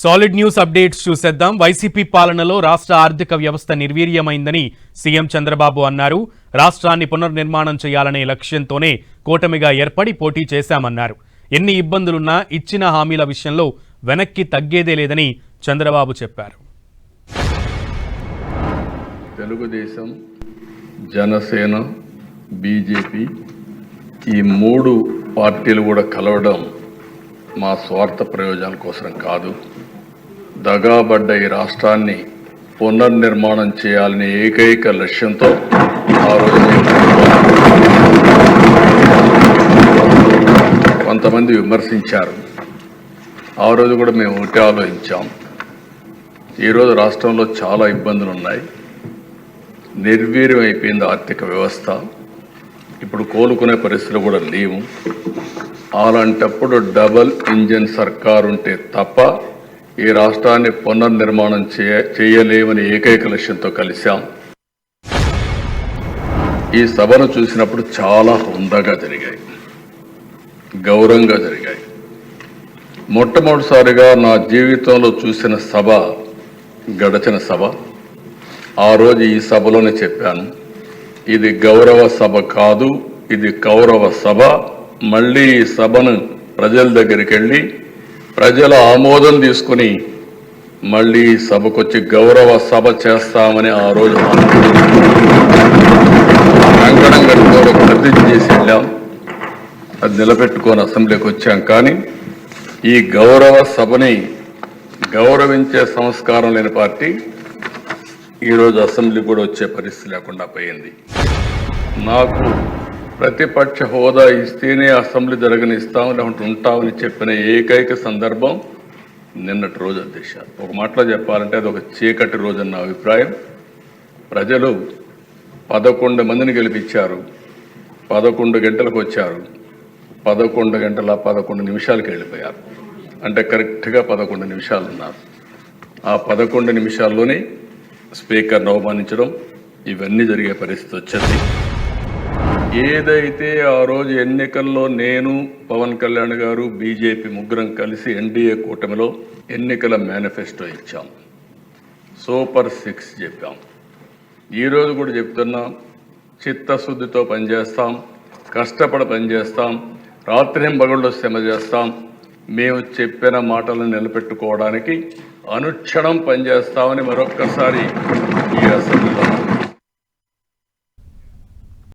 Solid news updates చూసేద్దాం. YCP పాలనలో రాష్ట్ర ఆర్థిక వ్యవస్థ నిర్వీర్యమైందని సీఎం చంద్రబాబు అన్నారు. రాష్ట్రాన్ని పునర్నిర్మాణం చేయాలనే లక్ష్యంతోనే కూటమిగా ఏర్పడి పోటీ చేశామన్నారు. ఎన్ని ఇబ్బందులున్నా ఇచ్చిన హామీల విషయంలో వెనక్కి తగ్గేదే లేదని చంద్రబాబు చెప్పారు. తెలుగుదేశం జనసేన బీజేపీ ఈ మూడు పార్టీలు కూడా కలవడం మా స్వార్థ ప్రయోజనాల కోసం కాదు. దగాబడ్డ ఈ రాష్ట్రాన్ని పునర్నిర్మాణం చేయాలనే ఏకైక లక్ష్యంతో ఆ రోజు కొంతమంది విమర్శించారు. ఆ రోజు కూడా మేము ఒకటే ఆలోచించాం. ఈరోజు రాష్ట్రంలో చాలా ఇబ్బందులు ఉన్నాయి నిర్వీర్యం అయిపోయింది ఆర్థిక వ్యవస్థ. ఇప్పుడు కోలుకునే పరిస్థితులు కూడా లేవు. అలాంటప్పుడు డబల్ ఇంజిన్ సర్కారు ఉంటే తప్ప ఈ రాష్ట్రాన్ని పునర్నిర్మాణం చేయ చేయలేమని ఏకైక లక్ష్యంతో కలిశాం. ఈ సభను చూసినప్పుడు చాలా హుందాగా జరిగాయి. గౌరవంగా జరిగాయి. మొట్టమొదటిసారిగా నా జీవితంలో చూసిన సభ గడచిన సభ. ఆ రోజు ఈ సభలోనే చెప్పాను. ఇది గౌరవ సభ కాదు ఇది కౌరవ సభ. మళ్ళీ ఈ సభను ప్రజల దగ్గరికి వెళ్ళి ప్రజల ఆమోదం తీసుకుని మళ్ళీ సభకొచ్చి గౌరవ సభ చేస్తామని ఆ రోజు వెంకటం గారి ఒక ప్రతిజ్ఞ చేసి వెళ్ళాం. అది నిలబెట్టుకొని అసెంబ్లీకి వచ్చాం. కానీ ఈ గౌరవ సభని గౌరవించే సంస్కారం లేని పార్టీ ఈరోజు అసెంబ్లీ కూడా వచ్చే పరిస్థితి లేకుండా పోయింది. నాకు ప్రతిపక్ష హోదా ఇస్తేనే అసెంబ్లీ జరగనిస్తాం లేకుంటే ఉంటామని చెప్పిన ఏకైక సందర్భం నిన్నటి రోజు అధ్యక్ష. ఒక మాటలో చెప్పాలంటే అది ఒక చీకటి రోజు అన్న అభిప్రాయం. ప్రజలు పదకొండు మందిని గెలిపించారు. పదకొండు గంటలకు వచ్చారు. పదకొండు గంటల పదకొండు నిమిషాలకు వెళ్ళిపోయారు. అంటే కరెక్ట్గా పదకొండు నిమిషాలు ఉన్నారు. ఆ పదకొండు నిమిషాల్లోనే స్పీకర్ను అవమానించడం ఇవన్నీ జరిగే పరిస్థితి వచ్చింది. ఏదైతే ఆ రోజు ఎన్నికల్లో నేను పవన్ కళ్యాణ్ గారు బీజేపీ ముగ్గురం కలిసి ఎన్డీఏ కూటమిలో ఎన్నికల మేనిఫెస్టో ఇచ్చాం. సూపర్ సిక్స్ చెప్పాం. ఈరోజు కూడా చెప్తున్నాం చిత్తశుద్ధితో పనిచేస్తాం కష్టపడి పనిచేస్తాం రాత్రింబగళ్ళు శ్రమ చేస్తాం. మేము చెప్పిన మాటలను నిలబెట్టుకోవడానికి అనుక్షణం పనిచేస్తామని మరొక్కసారి ఈ అసెంబ్లీ